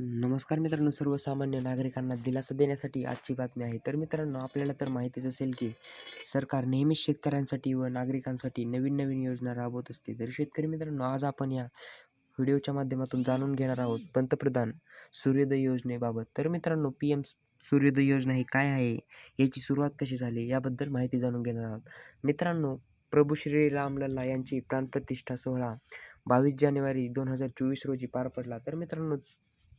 नमस्कार मित्रांनो सर्वसामान्य नागरिकांना दिलासा देण्यासाठी आजची बातमी आहे. तर मित्रांनो आपल्याला तर माहितीच असेल की सरकार नेहमीच शेतकऱ्यांसाठी व नागरिकांसाठी नवीन नवीन योजना राबवत असते. तर शेतकरी मित्रांनो आज आपण या व्हिडिओच्या माध्यमातून जाणून घेणार आहोत पंतप्रधान सूर्योदय योजनेबाबत. तर मित्रांनो पी एम सूर्योदय योजना ही काय आहे? याची सुरुवात कशी झाली? याबद्दल माहिती जाणून घेणार आहोत. मित्रांनो प्रभू श्री रामलल्ला यांची प्राणप्रतिष्ठा सोहळा बावीस जानेवारी दोन हजार चोवीस रोजी पार पडला. तर मित्रांनो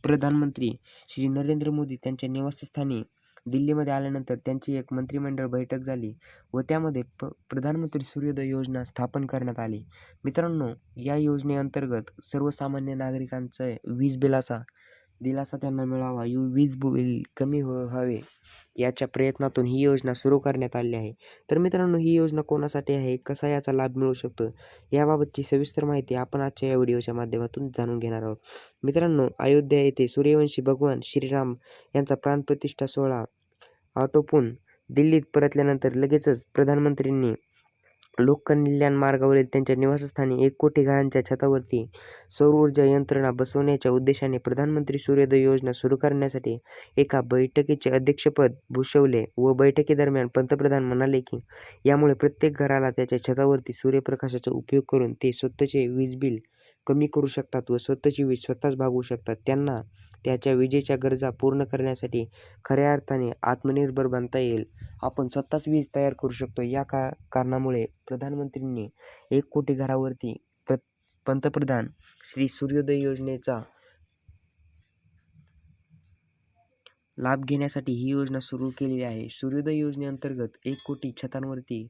प्रधानमंत्री श्री नरेंद्र मोदी त्यांच्या निवासस्थानी दिल्लीमध्ये आल्यानंतर त्यांची एक मंत्रिमंडळ बैठक झाली व त्यामध्ये प प्रधानमंत्री सूर्योदय योजना स्थापन करण्यात आली. मित्रांनो या योजनेअंतर्गत सर्वसामान्य नागरिकांचं वीज बिलाचा दिलासा त्यांना मिळावा. यू वीज बिल कमी हो व्हावे याच्या प्रयत्नातून ही योजना सुरू करण्यात आली आहे. तर मित्रांनो ही योजना कोणासाठी आहे? कसा याचा लाभ मिळू शकतो? याबाबतची सविस्तर माहिती आपण आजच्या या व्हिडिओच्या माध्यमातून जाणून घेणार आहोत. मित्रांनो अयोध्या येथे सूर्यवंशी भगवान श्रीराम यांचा प्राणप्रतिष्ठा सोहळा आटोपून दिल्लीत परतल्यानंतर लगेचच प्रधानमंत्र्यांनी लोककल्याण मार्गावरील त्यांच्या निवासस्थानी एक कोटी घरांच्या छतावरती सौर ऊर्जा यंत्रणा बसवण्याच्या उद्देशाने प्रधानमंत्री सूर्योदय योजना सुरू करण्यासाठी एका बैठकीचे अध्यक्षपद भूषवले व बैठकीदरम्यान पंतप्रधान म्हणाले की यामुळे प्रत्येक घराला त्याच्या छतावरती सूर्यप्रकाशाचा उपयोग करून ते स्वतःचे वीज बिल कमी करू शकतात व स्वतःची वीज स्वतःच भागवू शकतात. त्यांना त्याच्या विजेच्या गरजा पूर्ण करण्यासाठी खऱ्या अर्थाने आत्मनिर्भर बनता येईल. आपण स्वतःच वीज तयार करू शकतो. या का कारणामुळे प्रधानमंत्रींनी एक कोटी घरावरती प्र पंतप्रधान श्री सूर्योदय योजनेचा लाभ घेण्यासाठी ही योजना सुरू केलेली आहे. सूर्योदय योजनेअंतर्गत एक कोटी छतांवरती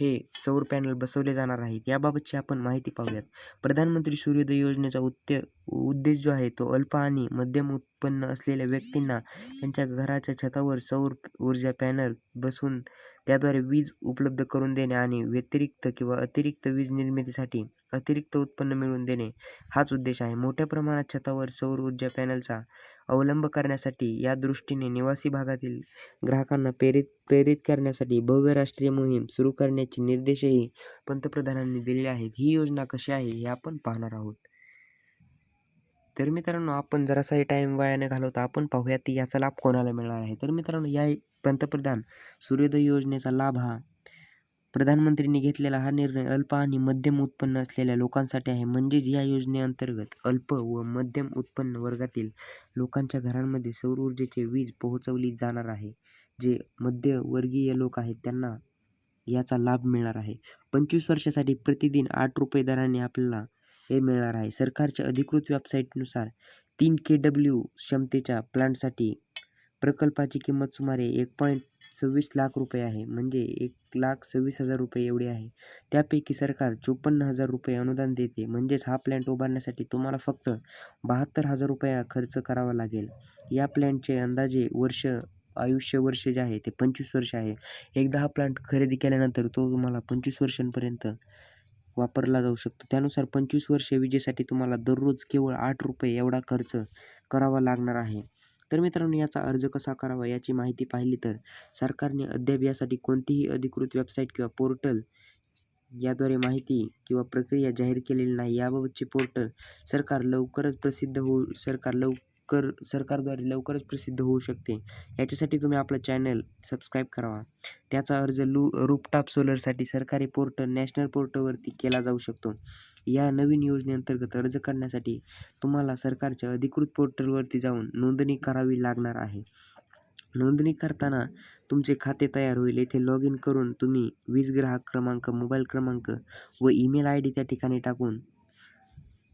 हे सौर पॅनल बसवले जाणार आहेत. याबाबतची आपण माहिती पाहूयात. प्रधानमंत्री सूर्योदय योजनेचा उत्ते उद्देश जो आहे तो अल्प आणि मध्यम उत्पन्न असलेल्या व्यक्तींना त्यांच्या घराच्या छतावर सौर ऊर्जा पॅनल बसवून त्याद्वारे वीज उपलब्ध करून देणे आणि व्यतिरिक्त किंवा अतिरिक्त वीज निर्मितीसाठी अतिरिक्त उत्पन्न मिळवून देणे हाच उद्देश आहे. मोठ्या प्रमाणात छतावर सौर ऊर्जा पॅनलचा अवलंब करण्यासाठी या दृष्टीने निवासी भागातील ग्राहकांना प्रेरित प्रेरित करण्यासाठी भव्य राष्ट्रीय मोहीम सुरू करण्याचे निर्देशही पंतप्रधानांनी दिले आहेत. ही योजना कशी आहे हे आपण पाहणार आहोत. तर मित्रांनो आपण जरासाही टाईम वयाने न घालवता आपण पाहूया ती याचा लाभ कोणाला मिळणार आहे. तर मित्रांनो या पंतप्रधान सूर्योदय योजनेचा लाभ हा प्रधानमंत्रींनी घेतलेला हा निर्णय अल्प आणि मध्यम उत्पन्न असलेल्या लोकांसाठी आहे. म्हणजेच या योजनेअंतर्गत अल्प व मध्यम उत्पन्न वर्गातील लोकांच्या घरांमध्ये सौर ऊर्जेची वीज पोहोचवली जाणार आहे. जे मध्यमवर्गीय लोक आहेत त्यांना याचा लाभ मिळणार आहे. पंचवीस वर्षासाठी प्रतिदिन आठ रुपये दराने आपल्याला हे मिळणार आहे. सरकारच्या अधिकृत वेबसाईटनुसार तीन के डब्ल्यू क्षमतेच्या प्लांटसाठी प्रकल्पाची किंमत सुमारे एक पॉईंट सव्वीस लाख रुपये आहे. म्हणजे एक लाख सव्वीस हजार रुपये एवढी आहे. त्यापैकी सरकार चोपन्न हजार रुपये अनुदान देते. म्हणजेच हा प्लॅन्ट उभारण्यासाठी तुम्हाला फक्त बहात्तर हजार रुपया खर्च करावा लागेल. या प्लॅन्टचे अंदाजे वर्ष आयुष्य वर्ष जे आहे ते पंचवीस वर्ष आहे. एकदा हा प्लांट खरेदी केल्यानंतर तो तुम्हाला पंचवीस वर्षांपर्यंत वापरला जाऊ शकतो. त्यानुसार पंचवीस वर्ष विजेसाठी तुम्हाला दररोज केवळ आठ रुपये एवढा खर्च करावा लागणार आहे. तर मित्रांनो याचा अर्ज कसा करावा याची माहिती पाहिली तर सरकारने अद्याप यासाठी कोणतीही अधिकृत वेबसाईट किंवा पोर्टल याद्वारे माहिती किंवा प्रक्रिया जाहीर केलेली नाही. याबाबतचे पोर्टल सरकार लवकरच प्रसिद्ध होऊ सरकार लव लवकर सरकारद्वारे लवकरच प्रसिद्ध होऊ शकते. याच्यासाठी तुम्ही आपलं चॅनल सबस्क्राईब करावा. त्याचा अर्ज लू रूपटॉप सोलरसाठी सरकारी पोर्टल नॅशनल पोर्टलवरती केला जाऊ शकतो. या नवीन योजनेअंतर्गत अर्ज करण्यासाठी तुम्हाला सरकारच्या अधिकृत पोर्टलवरती जाऊन नोंदणी करावी लागणार आहे. नोंदणी करताना तुमचे खाते तयार होईल. येथे लॉग इन करून तुम्ही वीज ग्राहक क्रमांक मोबाईल क्रमांक व ईमेल आय डी त्या ठिकाणी टाकून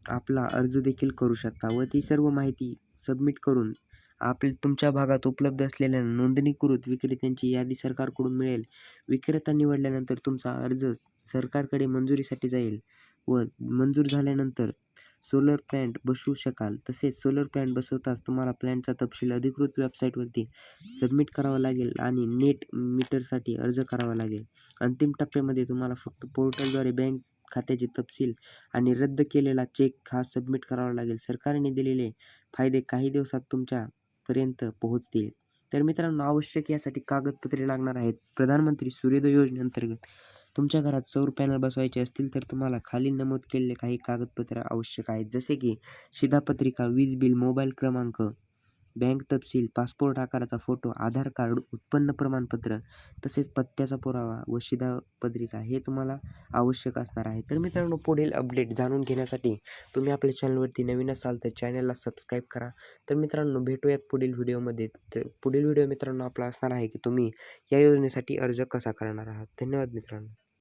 आपला अर्ज देखील करू शकता व ती सर्व माहिती सबमिट करून आपले तुमच्या भागात उपलब्ध असलेल्या नोंदणीकृत विक्रेत्यांची यादी सरकारकडून मिळेल. विक्रेता निवडल्यानंतर तुमचा अर्ज सरकारकडे मंजुरीसाठी जाईल व मंजूर झाल्यानंतर सोलर प्लॅन्ट बसवू शकाल. तसेच सोलर प्लॅन्ट बसवताच तुम्हाला प्लॅनचा तपशील अधिकृत वेबसाईटवरती सबमिट करावा लागेल आणि नेट मीटरसाठी अर्ज करावा लागेल. अंतिम टप्प्यामध्ये तुम्हाला फक्त पोर्टलद्वारे बँक खात्याचे तपशील आणि रद्द केलेला चेक हा सबमिट करावा लागेल. सरकारने दिलेले फायदे काही दिवसात तुमच्यापर्यंत पोहोचतील. तर मित्रांनो आवश्यक यासाठी कागदपत्रे लागणार आहेत. प्रधानमंत्री सूर्योदय योजनेअंतर्गत तुमच्या घरात सौर पॅनल बसवायचे असतील तर तुम्हाला खाली नमूद केलेले काही कागदपत्र आवश्यक आहेत. जसे की शिधापत्रिका वीज बिल मोबाईल क्रमांक बँक तपशील पासपोर्ट आकाराचा फोटो आधार कार्ड उत्पन्न प्रमाणपत्र तसेच पत्त्याचा पुरावा व शिधापत्रिका हे तुम्हाला आवश्यक असणार आहे. तर मित्रांनो पुढील अपडेट जाणून घेण्यासाठी तुम्ही आपल्या चॅनलवरती नवीन असाल तर चॅनलला सबस्क्राईब करा. तर मित्रांनो भेटूयात पुढील व्हिडिओमध्ये. तर पुढील व्हिडिओ मित्रांनो आपला असणार आहे की तुम्ही या योजनेसाठी अर्ज कसा करणार आहात. धन्यवाद मित्रांनो.